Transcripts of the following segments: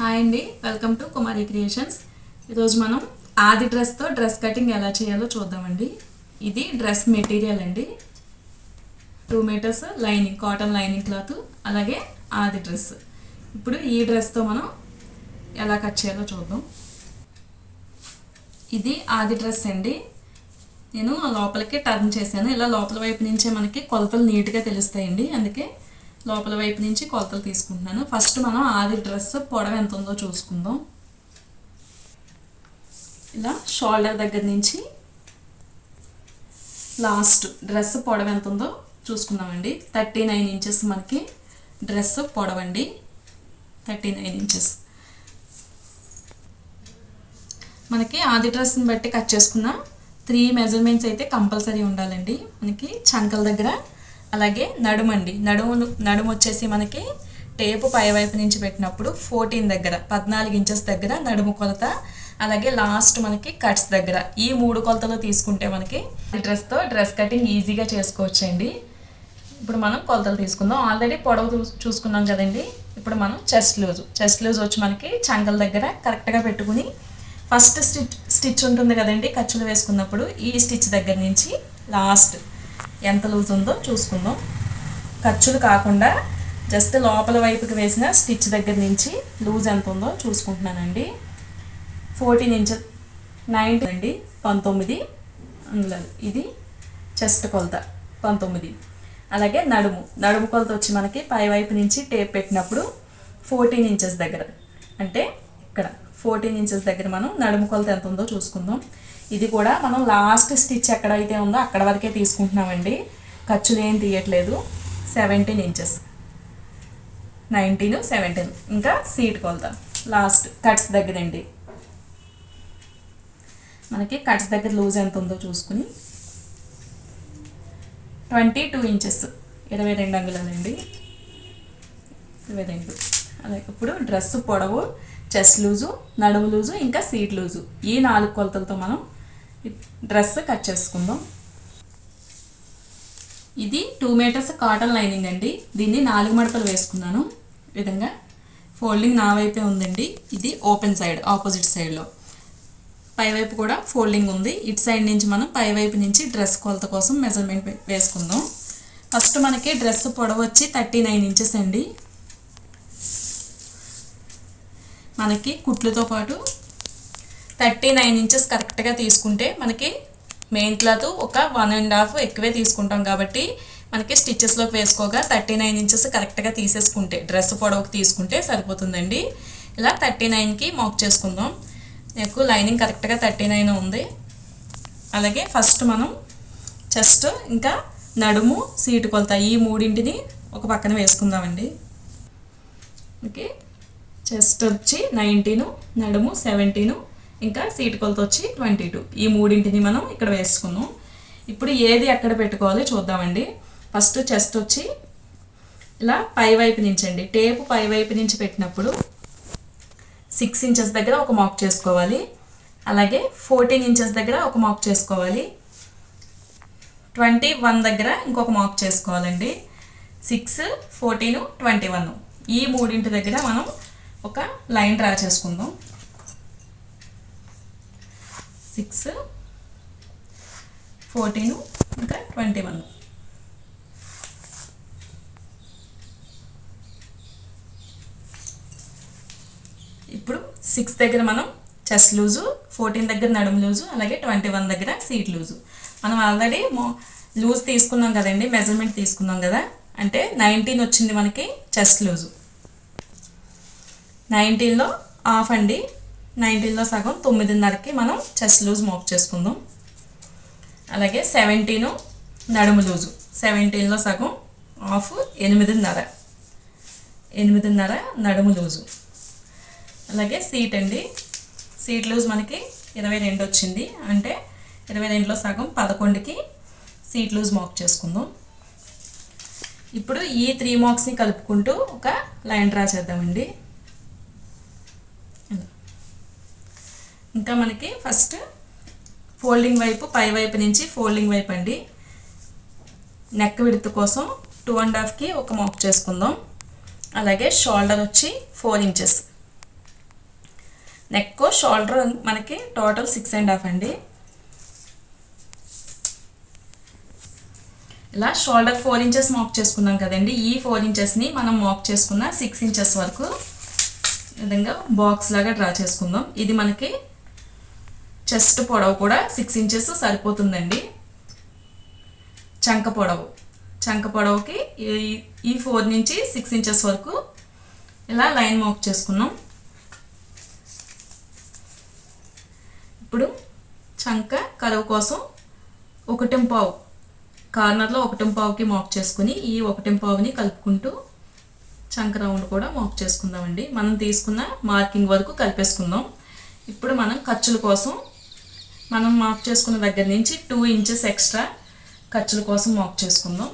Hi అండి welcome to Kumari creations. ఈరోజు మనం ఆది డ్రెస్తో డ్రెస్ కటింగ్ ఎలా చేయాలో చూద్దామండి. ఇది డ్రెస్ మెటీరియల్ అండి. Two metres lining cotton lining cloth అలాగే ఆది డ్రెస్. ఇప్పుడు ఈ డ్రెస్తో మనం ఎలా కట్ చేయాలో చూద్దాం. ఇది ఆది డ్రెస్ అండి. నేను ఆ లోపలికి టర్న్ చేశాను. ఇలా లోపల వైపు నుంచే మనకి కొలతలు నీట్గా తెలుస్తాయండి. అందుకే లోపల వైపు నుంచి కొలతలు తీసుకుంటున్నాను. ఫస్ట్ మనం ఆది డ్రెస్ పొడవ ఎంత ఉందో చూసుకుందాం. ఇలా షోల్డర్ దగ్గర నుంచి లాస్ట్ డ్రెస్ పొడవ ఎంత ఉందో చూసుకుందామండి. థర్టీ నైన్ ఇంచెస్ మనకి డ్రెస్ పొడవండి. Thirty nine inches. మనకి ఆది డ్రెస్ని బట్టి కట్ చేసుకున్న త్రీ మెజర్మెంట్స్ అయితే కంపల్సరీ ఉండాలండి. మనకి చంకల దగ్గర అలాగే నడుమండి. నడుము నడుము వచ్చేసి మనకి టేపు పైవైపు నుంచి పెట్టినప్పుడు ఫోర్టీన్ దగ్గర పద్నాలుగు ఇంచెస్ దగ్గర నడుము కొలత అలాగే లాస్ట్ మనకి కట్స్ దగ్గర. ఈ మూడు కొలతలు తీసుకుంటే మనకి డ్రెస్తో డ్రెస్ కటింగ్ ఈజీగా చేసుకోవచ్చండి. ఇప్పుడు మనం కొలతలు తీసుకుందాం. ఆల్రెడీ పొడవు చూసుకున్నాం కదండి. ఇప్పుడు మనం చెస్ట్ లూజ్. చెస్ట్ లూజ్ వచ్చి మనకి చంకల దగ్గర కరెక్ట్గా పెట్టుకుని ఫస్ట్ స్టిచ్ స్టిచ్ ఉంటుంది కదండి ఖర్చులు వేసుకున్నప్పుడు ఈ స్టిచ్ దగ్గర నుంచి లాస్ట్ ఎంత లూజ్ ఉందో చూసుకుందాం. ఖర్చులు కాకుండా జస్ట్ లోపల వైపుకి వేసిన స్టిచ్ దగ్గర నుంచి లూజ్ ఎంత ఉందో చూసుకుంటున్నానండి. ఫోర్టీన్ ఇంచ్ నైన్టీ అండి పంతొమ్మిది అంగుళాలు. ఇది చెస్ట్ కొలత పంతొమ్మిది. అలాగే నడుము నడుము కొలత వచ్చి మనకి పై వైపు నుంచి టేప్ పెట్టినప్పుడు ఫోర్టీన్ ఇంచెస్ దగ్గర. అంటే ఇక్కడ ఫోర్టీన్ ఇంచెస్ దగ్గర మనం నడుము కొలత ఎంత ఉందో చూసుకుందాం. ఇది కూడా మనం లాస్ట్ స్టిచ్ ఎక్కడైతే ఉందో అక్కడ వరకే తీసుకుంటున్నామండి. ఖర్చులు ఏం తీయట్లేదు. సెవెంటీన్ ఇంచెస్ నైన్టీన్ సెవెంటీన్ ఇంకా సీట్ కొలత. లాస్ట్ కట్స్ దగ్గర అండి మనకి కట్స్ దగ్గర లూజ్ ఎంత ఉందో చూసుకుని. ట్వంటీ టూ ఇంచెస్ ఇరవై రెండు అంగుళాలండి. ఇరవై రెండు. అలాగే ఇప్పుడు డ్రెస్ పొడవు చెస్ట్ లూజు నడుము లూజు ఇంకా సీట్ లూజు ఈ నాలుగు కొలతలతో మనం డ్రెస్ కట్ చేసుకుందాం. ఇది టూ మీటర్స్ కాటన్ లైనింగ్ అండి. దీన్ని నాలుగు మడతలు వేసుకున్నాను. విధంగా ఫోల్డింగ్ నా వైపే ఉందండి. ఇది ఓపెన్ సైడ్ ఆపోజిట్ సైడ్లో. పైవైపు కూడా ఫోల్డింగ్ ఉంది. ఇటు సైడ్ నుంచి మనం పైవైపు నుంచి డ్రెస్ కొలత కోసం మెజర్మెంట్ వేసుకుందాం. ఫస్ట్ మనకి డ్రెస్ పొడవు వచ్చి థర్టీ నైన్ ఇంచెస్ అండి. మనకి కుట్లతో పాటు థర్టీ నైన్ ఇంచెస్ కరెక్ట్గా తీసుకుంటే మనకి మెయిన్ క్లాత్ ఒక వన్ అండ్ హాఫ్ ఎక్కువే తీసుకుంటాం కాబట్టి మనకి స్టిచ్చెస్లోకి వేసుకోగా థర్టీ నైన్ ఇంచెస్ కరెక్ట్గా తీసేసుకుంటే డ్రెస్ పొడవుకి తీసుకుంటే సరిపోతుందండి. ఇలా థర్టీ నైన్కి మాక్ చేసుకుందాం. నాకు లైనింగ్ కరెక్ట్గా థర్టీ నైన్ ఉంది. అలాగే ఫస్ట్ మనం చెస్ట్ ఇంకా నడుము సీటు కొలత ఈ మూడింటిని ఒక పక్కన వేసుకుందామండి. ఓకే. చెస్ట్ వచ్చి నైన్టీను నడుము సెవెంటీను ఇంకా సీట్ కొలత వచ్చి ట్వంటీ టూ. ఈ మూడింటిని మనం ఇక్కడ వేసుకున్నాం ఇప్పుడు ఏది ఎక్కడ పెట్టుకోవాలి చూద్దామండి. ఫస్ట్ చెస్ట్ వచ్చి ఇలా పై వైపు నుంచి అండి. టేపు పై వైపు నుంచి పెట్టినప్పుడు సిక్స్ ఇంచెస్ దగ్గర ఒక మాక్ చేసుకోవాలి. అలాగే ఫోర్టీన్ ఇంచెస్ దగ్గర ఒక మాక్ చేసుకోవాలి. ట్వంటీ వన్ దగ్గర ఇంకొక మాక్ చేసుకోవాలండి. Six fourteen twenty one. ఈ మూడింటి దగ్గర మనం ఒక లైన్ డ్రా చేసుకుందాం. సిక్స్ ఫోర్టీన్ ఇంకా ట్వంటీ వన్. ఇప్పుడు సిక్స్ దగ్గర మనం చెస్ట్ లూజు ఫోర్టీన్ దగ్గర నడుము లూజు అలాగే ట్వంటీ వన్ దగ్గర సీట్ లూజు. మనం ఆల్రెడీ లూజ్ తీసుకున్నాం కదండి మెజర్మెంట్ తీసుకున్నాం కదా అంటే నైన్టీన్ వచ్చింది మనకి చెస్ట్ లూజు. నైన్టీన్లో ఆఫ్ అండి. నైన్టీన్లో సగం తొమ్మిదిన్నరకి మనం చెస్ట్ లూజ్ మోప్ చేసుకుందాం. అలాగే సెవెంటీను నడుము లూజు. సెవెంటీన్లో సగం ఆఫ్ ఎనిమిదిన్నర. ఎనిమిదిన్నర నడుము లూజు. అలాగే సీట్ అండి. సీట్ లూజ్ మనకి ఇరవై రెండు వచ్చింది. అంటే ఇరవై రెండులో సగం పదకొండుకి సీట్ లూజ్ మాక్ చేసుకుందాం. ఇప్పుడు ఈ త్రీ మార్క్స్ని కలుపుకుంటూ ఒక లైన్ డ్రా చేద్దామండి. ఇంకా మనకి ఫస్ట్ ఫోల్డింగ్ వైపు పై వైపు నుంచి ఫోల్డింగ్ వైపు అండి. నెక్ విడత్ కోసం టూ అండ్ హాఫ్కి ఒక మాక్ చేసుకుందాం. అలాగే షోల్డర్ వచ్చి ఫోర్ ఇంచెస్ నెక్ షోల్డర్ మనకి టోటల్ సిక్స్ అండ్ హాఫ్ అండి. ఇలా షోల్డర్ ఫోర్ ఇంచెస్ మాక్ చేసుకున్నాం కదండి. ఈ ఫోర్ ఇంచెస్ని మనం మాక్ చేసుకున్న సిక్స్ ఇంచెస్ వరకు విధంగా బాక్స్ లాగా డ్రా చేసుకుందాం. ఇది మనకి చెస్ట్ పొడవు కూడా సిక్స్ ఇంచెస్ సరిపోతుందండి. చంక పొడవు. చంక పొడవుకి ఈ- ఈ ఫోర్ నుంచి సిక్స్ ఇంచెస్ వరకు ఇలా లైన్ మోక్ చేసుకున్నాం. ఇప్పుడు చంక కరువు కోసం ఒకటింపావు కార్నర్లో ఒకటిం పావుకి చేసుకుని ఈ ఒకటింపావుని కలుపుకుంటూ చంక రౌండ్ కూడా మాక్ చేసుకుందామండి. మనం తీసుకున్న మార్కింగ్ వరకు కలిపేసుకుందాం. ఇప్పుడు మనం ఖర్చుల కోసం మనం మాక్ చేసుకున్న దగ్గర నుంచి టూ ఇంచెస్ ఎక్స్ట్రా ఖర్చుల కోసం మాక్ చేసుకుందాం.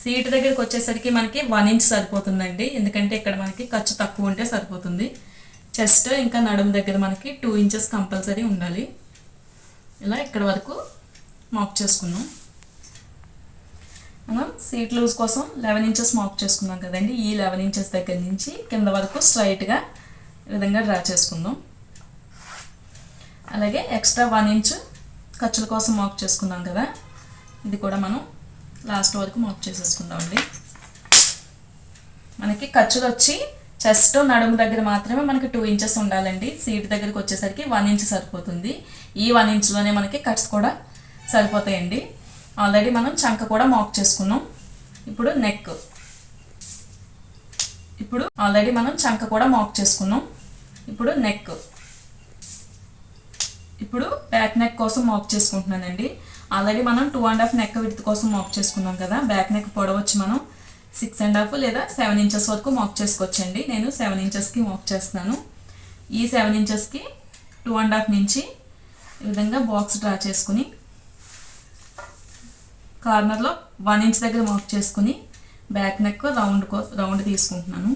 సీట్ దగ్గరికి వచ్చేసరికి మనకి వన్ ఇంచ్ సరిపోతుందండి. ఎందుకంటే ఇక్కడ మనకి ఖర్చు తక్కువ ఉంటే సరిపోతుంది. చెస్ట్ ఇంకా నడుము దగ్గర మనకి టూ ఇంచెస్ కంపల్సరీ ఉండాలి. ఇలా ఇక్కడ వరకు మాక్ చేసుకున్నాం మనం సీట్ లూజ్ కోసం లెవెన్ ఇంచెస్ మాక్ చేసుకున్నాం కదండి. ఈ లెవెన్ ఇంచెస్ దగ్గర నుంచి కింద వరకు స్ట్రైట్గా ఈ విధంగా డ్రా చేసుకుందాం. అలాగే ఎక్స్ట్రా వన్ ఇంచ్ ఖర్చుల కోసం మాక్ చేసుకున్నాం కదా. ఇది కూడా మనం లాస్ట్ వరకు మాక్ చేసేసుకుందామండి మనకి ఖర్చులు వచ్చి చెస్ట్ నడుము దగ్గర మాత్రమే మనకి టూ ఇంచెస్ ఉండాలండి. సీట్ దగ్గరికి వచ్చేసరికి వన్ ఇంచ్ సరిపోతుంది. ఈ వన్ ఇంచ్లోనే మనకి కట్స్ కూడా సరిపోతాయండి. ఆల్రెడీ మనం చంక కూడా మాక్ చేసుకున్నాం. ఇప్పుడు నెక్. ఇప్పుడు ఆల్రెడీ మనం చంక కూడా మాక్ చేసుకున్నాం. ఇప్పుడు నెక్. ఇప్పుడు బ్యాక్ నెక్ కోసం మాక్ చేసుకుంటున్నానండి. ఆల్రెడీ మనం two and half neck width కోసం మాక్ చేసుకున్నాం కదా. బ్యాక్ నెక్ పొడవచ్చు మనం. సిక్స్ అండ్ హాఫ్ లేదా సెవెన్ ఇంచెస్ వరకు మాక్ చేసుకోవచ్చండి. నేను సెవెన్ ఇంచెస్కి మాక్ చేస్తున్నాను. ఈ సెవెన్ ఇంచెస్కి టూ అండ్ హాఫ్ నుంచి ఈ విధంగా బాక్స్ డ్రా చేసుకుని కార్నర్లో వన్ ఇంచ్ దగ్గర మాక్ చేసుకుని బ్యాక్ నెక్ రౌండ్ కో రౌండ్ తీసుకుంటున్నాను.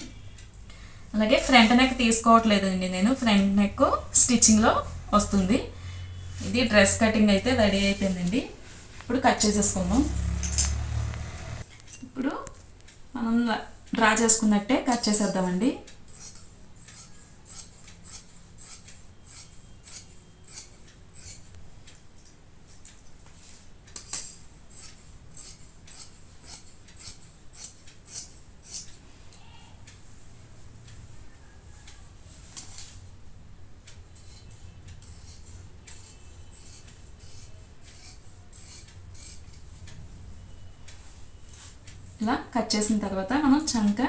అలాగే ఫ్రంట్ నెక్ తీసుకోవట్లేదండి నేను. ఫ్రంట్ నెక్ స్టిచ్చింగ్లో వస్తుంది. ఇది డ్రెస్ కటింగ్ అయితే రెడీ అయిపోయిందండి. ఇప్పుడు కట్ చేసేసుకుందాం. ఇప్పుడు మనం డ్రా చేసుకున్నట్టే కట్ చేసేద్దామండి. ఇలా కట్ చేసిన తర్వాత మనం చంక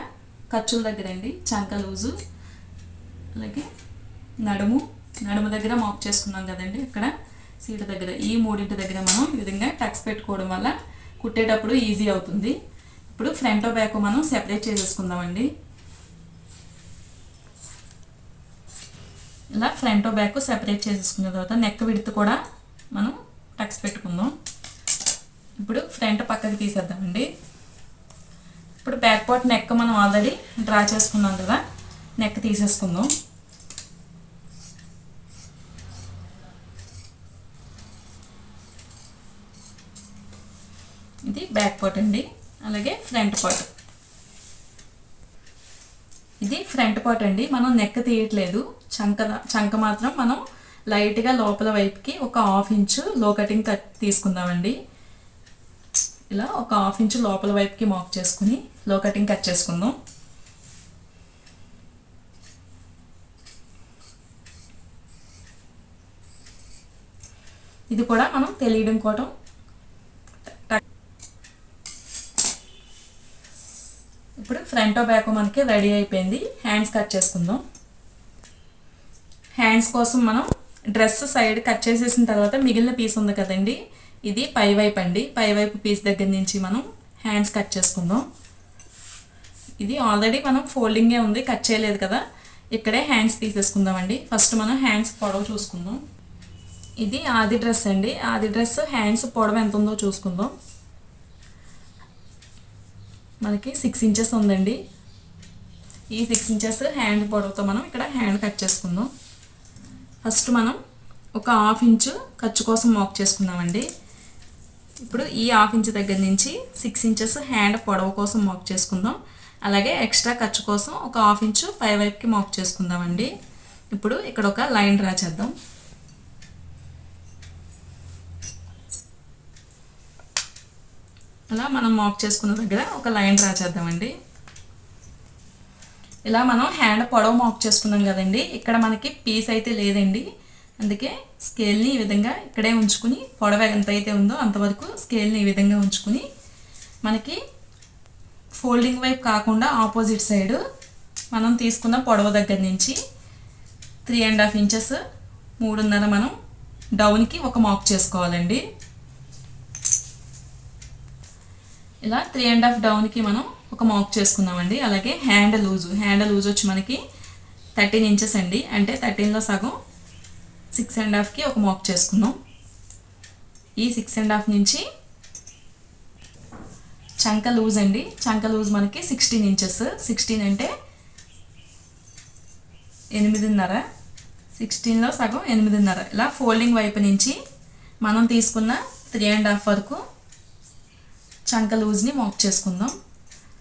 ఖర్చుల దగ్గర అండి చంక లూజు అలాగే నడుము నడుము దగ్గర మాప్ చేసుకున్నాం కదండి ఇక్కడ సీటు దగ్గర. ఈ మూడింటి దగ్గర మనం ఈ విధంగా టక్స్ పెట్టుకోవడం వల్ల కుట్టేటప్పుడు ఈజీ అవుతుంది. ఇప్పుడు ఫ్రంట్ బ్యాక్ మనం సెపరేట్ చేసేసుకుందామండి. ఇలా ఫ్రంట్ బ్యాక్ సెపరేట్ చేసేసుకున్న తర్వాత నెక్ విడత కూడా మనం టక్స్ పెట్టుకుందాం. ఇప్పుడు ఫ్రంట్ పక్కకి తీసేద్దామండి. ఇప్పుడు బ్యాక్ పార్ట్ నెక్ మనం ఆల్రెడీ డ్రా చేసుకున్నాం కదా. నెక్ తీసేసుకుందాం. ఇది బ్యాక్ పార్ట్ అండి. అలాగే ఫ్రంట్ పార్ట్ ఇది ఫ్రంట్ పార్ట్ అండి. మనం నెక్ తీయట్లేదు. చంక చంక మాత్రం మనం లైట్గా లోపల వైపుకి ఒక హాఫ్ ఇంచు లో కటింగ్ కట్ తీసుకుందామండి. ఇలా ఒక హాఫ్ ఇంచు లోపల వైపుకి మాక్ చేసుకుని లో కటింగ్ కట్ చేసుకుందాం. ఇది కూడా మనం తెలియడం కోవటం ఇప్పుడు ఫ్రంట్ బ్యాక్ మనకి రెడీ అయిపోయింది. హ్యాండ్స్ కట్ చేసుకుందాం. హ్యాండ్స్ కోసం మనం డ్రెస్ సైడ్ కట్ చేసేసిన తర్వాత మిగిలిన పీస్ ఉంది కదండి. ఇది పై వైపు అండి. పై వైపు పీస్ దగ్గర నుంచి మనం హ్యాండ్స్ కట్ చేసుకుందాం. ఇది ఆల్రెడీ మనం ఫోల్డింగే ఉంది కట్ చేయలేదు కదా. ఇక్కడే హ్యాండ్స్ తీసేసుకుందామండి. ఫస్ట్ మనం హ్యాండ్స్ పొడవు చూసుకుందాం. ఇది ఆది డ్రెస్ అండి. ఆది డ్రెస్ హ్యాండ్స్ పొడవు ఎంత ఉందో చూసుకుందాం. మనకి సిక్స్ ఇంచెస్ ఉందండి. ఈ సిక్స్ ఇంచెస్ హ్యాండ్ పొడవుతో మనం ఇక్కడ హ్యాండ్ కట్ చేసుకుందాం. ఫస్ట్ మనం ఒక హాఫ్ ఇంచు ఖర్చు కోసం మాక్ చేసుకుందామండి. ఇప్పుడు ఈ హాఫ్ ఇంచ్ దగ్గర నుంచి సిక్స్ ఇంచెస్ హ్యాండ్ పొడవు కోసం మాక్ చేసుకుందాం. అలాగే ఎక్స్ట్రా ఖర్చు కోసం ఒక హాఫ్ ఇంచు పై వైపుకి మాక్ చేసుకుందామండి. ఇప్పుడు ఇక్కడ ఒక లైన్ డ్రా చేద్దాం. అలా మనం మాక్ చేసుకున్న దగ్గర ఒక లైన్ డ్రా చేద్దామండి. ఇలా మనం హ్యాండ్ పొడవు మాక్ చేసుకున్నాం కదండి ఇక్కడ మనకి పీస్ అయితే లేదండి. అందుకే స్కేల్ని ఈ విధంగా ఇక్కడే ఉంచుకుని పొడవ ఎంత అయితే ఉందో అంతవరకు స్కేల్ని ఈ విధంగా ఉంచుకుని మనకి ఫోల్డింగ్ వైపు కాకుండా ఆపోజిట్ సైడ్ మనం తీసుకున్న పొడవ దగ్గర నుంచి త్రీ అండ్ హాఫ్ ఇంచెస్ మూడున్నర మనం డౌన్కి ఒక మాక్ చేసుకోవాలండి. ఇలా త్రీ అండ్ హాఫ్ డౌన్కి మనం ఒక మాక్ చేసుకుందామండి అలాగే హ్యాండ్ లూజు హ్యాండ్ లూజ్ వచ్చి మనకి థర్టీన్ ఇంచెస్ అండి. అంటే థర్టీన్లో సగం సిక్స్ అండ్ హాఫ్కి ఒక మాక్ చేసుకుందాం ఈ సిక్స్ అండ్ హాఫ్ నుంచి చంక లూజ్ అండి. చంక లూజ్ మనకి సిక్స్టీన్ ఇంచెస్ సిక్స్టీన్ అంటే ఎనిమిదిన్నర. సిక్స్టీన్లో సగం ఎనిమిదిన్నర. ఇలా ఫోల్డింగ్ వైపు నుంచి మనం తీసుకున్న త్రీ అండ్ హాఫ్ వరకు చంక లూజ్ని మాక్ చేసుకుందాం.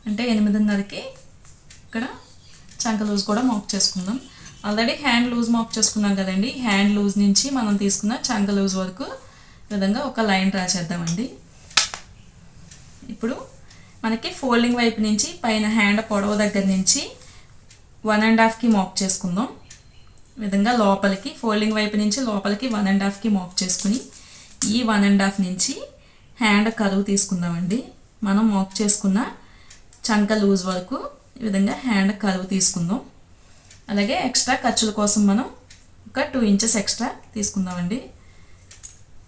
అంటే ఎనిమిదిన్నరకి ఇక్కడ చంక లూజ్ కూడా మాక్ చేసుకుందాం. ఆల్రెడీ హ్యాండ్ లూజ్ మాక్ చేసుకున్నాం కదండి. హ్యాండ్ లూజ్ నుంచి మనం తీసుకున్న చంక లూజ్ వరకు విధంగా ఒక లైన్ డ్రా చేద్దామండి. ఇప్పుడు మనకి ఫోల్డింగ్ వైపు నుంచి పైన హ్యాండ్ పొడవు దగ్గర నుంచి వన్ అండ్ హాఫ్కి మాక్ చేసుకుందాం. విధంగా లోపలికి ఫోల్డింగ్ వైపు నుంచి లోపలికి వన్ అండ్ హాఫ్కి మాక్ చేసుకుని ఈ వన్ అండ్ హాఫ్ నుంచి హ్యాండ్ కరువు తీసుకుందామండి. మనం మాక్ చేసుకున్న చంక లూజ్ వరకు ఈ విధంగా హ్యాండ్ కరువు తీసుకుందాం. అలాగే ఎక్స్ట్రా ఖర్చుల కోసం మనం ఒక టూ ఇంచెస్ ఎక్స్ట్రా తీసుకుందామండి.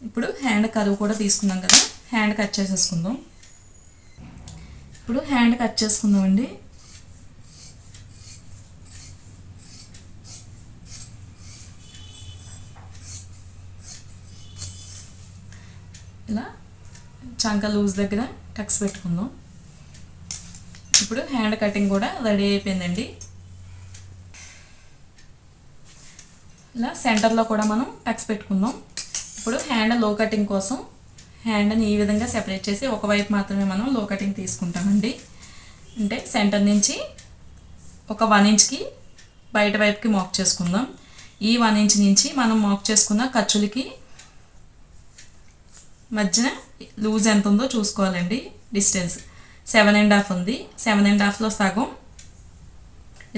ఇప్పుడు హ్యాండ్ కరువు కూడా తీసుకున్నాం కదా హ్యాండ్ కట్ చేసేసుకుందాం. ఇప్పుడు హ్యాండ్ కట్ చేసుకుందామండి. ఇలా చంక లూజ్ దగ్గర టక్స్ పెట్టుకుందాం. ఇప్పుడు హ్యాండ్ కటింగ్ కూడా రెడీ అయిపోయిందండి. ఇలా సెంటర్లో కూడా మనం టక్స్ పెట్టుకుందాం. ఇప్పుడు హ్యాండ్లో కటింగ్ కోసం హ్యాండ్ని ఈ విధంగా సెపరేట్ చేసి ఒకవైపు మాత్రమే మనం లో కటింగ్ తీసుకుంటామండి. అంటే సెంటర్ నుంచి ఒక వన్ ఇంచ్కి బయట వైపుకి మాక్ చేసుకుందాం. ఈ వన్ ఇంచ్ నుంచి మనం మాక్ చేసుకున్న ఖర్చులకి మధ్యన లూజ్ ఎంత ఉందో చూసుకోవాలండి డిస్టెన్స్ సెవెన్ అండ్ హాఫ్ ఉంది. సెవెన్ అండ్ హాఫ్లో సగం.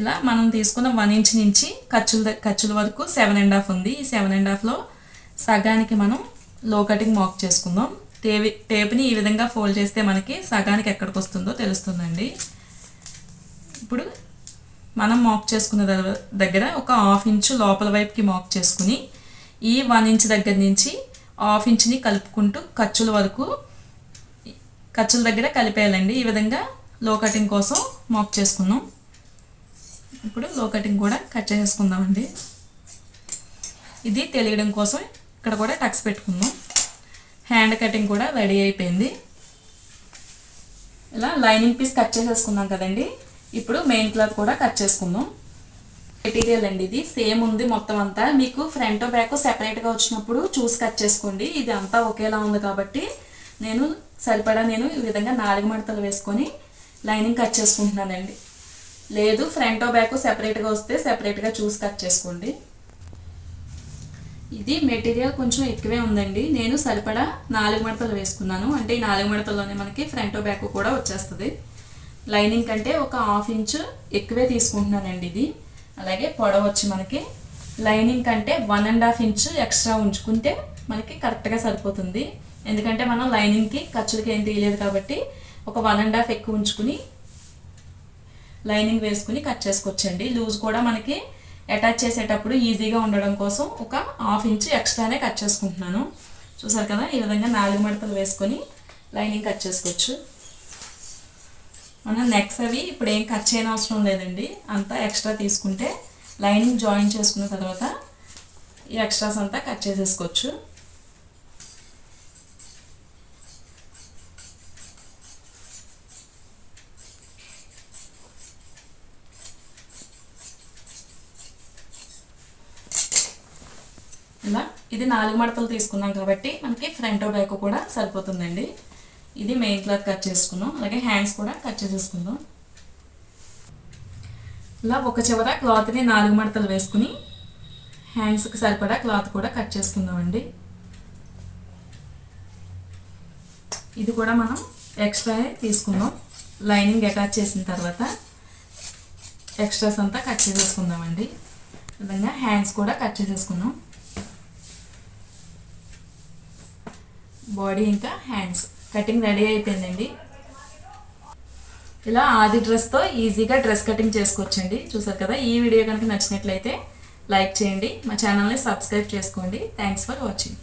ఇలా మనం తీసుకున్న వన్ ఇంచ్ నుంచి ఖర్చుల ఖర్చుల వరకు సెవెన్ అండ్ హాఫ్ ఉంది. ఈ సెవెన్ అండ్ హాఫ్లో సగానికి మనం లో కటింగ్ మాక్ చేసుకుందాం. టేవి టేప్ని ఈ విధంగా ఫోల్డ్ చేస్తే మనకి సగానికి ఎక్కడికి వస్తుందో తెలుస్తుందండి. ఇప్పుడు మనం మాక్ చేసుకున్న దగ్గర ఒక హాఫ్ ఇంచు లోపల వైపుకి మాక్ చేసుకుని ఈ వన్ ఇంచ్ దగ్గర నుంచి హాఫ్ ఇంచ్ని కలుపుకుంటూ ఖర్చుల వరకు ఖర్చుల దగ్గర కలిపేయాలండి. ఈ విధంగా లో కటింగ్ కోసం మాక్ చేసుకున్నాం ఇప్పుడు లో కటింగ్ కూడా కట్ చేసేసుకుందామండి. ఇది తెలియడం కోసం ఇక్కడ కూడా టక్స్ పెట్టుకుందాం. హ్యాండ్ కటింగ్ కూడా రెడీ అయిపోయింది. ఇలా లైనింగ్ పీస్ కట్ చేసేసుకున్నాం కదండి. ఇప్పుడు మెయిన్ క్లాత్ కూడా కట్ చేసుకుందాం. మెటీరియల్ అండి ఇది. సేమ్ ఉంది మొత్తం అంతా. మీకు ఫ్రంట్ బ్యాక్ సెపరేట్గా వచ్చినప్పుడు చూసి కట్ చేసుకోండి. ఇది అంతా ఒకేలా ఉంది కాబట్టి నేను సరిపడా నేను ఈ విధంగా నాలుగు మడతలు వేసుకొని లైనింగ్ కట్ చేసుకుంటున్నానండి. లేదు ఫ్రంట్ బ్యాక్ సెపరేట్గా వస్తే సెపరేట్గా చూసి కట్ చేసుకోండి. ఇది మెటీరియల్ కొంచెం ఎక్కువే ఉందండి. నేను సరిపడా నాలుగు మడతలు వేసుకున్నాను. అంటే ఈ నాలుగు మడతల్లోనే మనకి ఫ్రంట్ బ్యాక్ కూడా వచ్చేస్తుంది. లైనింగ్ కంటే ఒక హాఫ్ ఇంచ్ ఎక్కువే తీసుకుంటున్నానండి ఇది. అలాగే పొడవ వచ్చి మనకి లైనింగ్ కంటే one and half inch extra ఉంచుకుంటే మనకి కరెక్ట్గా సరిపోతుంది. ఎందుకంటే మనం లైనింగ్కి ఖర్చులకి ఏం తీయలేదు కాబట్టి ఒక వన్ అండ్ హాఫ్ ఎక్కువ ఉంచుకుని లైనింగ్ వేసుకుని కట్ చేసుకోవచ్చండి లూజ్ కూడా మనకి అటాచ్ చేసేటప్పుడు ఈజీగా ఉండడం కోసం ఒక హాఫ్ ఇంచ్ ఎక్స్ట్రానే కట్ చేసుకుంటున్నాను. చూసారు కదా ఈ విధంగా నాలుగు మడతలు వేసుకొని లైనింగ్ కట్ చేసుకోవచ్చు. మనం నెక్స్ అవి ఇప్పుడు ఏం కట్ చేయని అవసరం లేదండి. అంతా ఎక్స్ట్రా తీసుకుంటే లైనింగ్ జాయిన్ చేసుకున్న తర్వాత ఈ ఎక్స్ట్రాస్ అంతా కట్ చేసేసుకోవచ్చు ఇలా ఇది నాలుగు మడతలు తీసుకున్నాం కాబట్టి మనకి ఫ్రంట్ బ్యాక్ కూడా సరిపోతుందండి. ఇది మెయిన్ క్లాత్ కట్ చేసుకున్నాం. అలాగే హ్యాండ్స్ కూడా కట్ చేసేసుకుందాం. ఇలా ఒక చివర క్లాత్ని నాలుగు మడతలు వేసుకుని హ్యాండ్స్కి సరిపడా క్లాత్ కూడా కట్ చేసుకుందామండి. ఇది కూడా మనం ఎక్స్ట్రా తీసుకుందాం. లైనింగ్ అటాచ్ చేసిన తర్వాత ఎక్స్ట్రాస్ అంతా కట్ చేసేసుకుందామండి. విధంగా హ్యాండ్స్ కూడా కట్ చేసేసుకుందాం బాడీ ఇంకా హ్యాండ్స్. కటింగ్ రెడీ అయిపోయిందండి. ఇలా ఆది డ్రెస్తో ఈజీగా డ్రెస్ కటింగ్ చేసుకోవచ్చండి. చూసారు కదా ఈ వీడియో కనుక నచ్చినట్లయితే లైక్ చేయండి. మా ఛానల్ని సబ్స్క్రైబ్ చేసుకోండి. Thanks for watching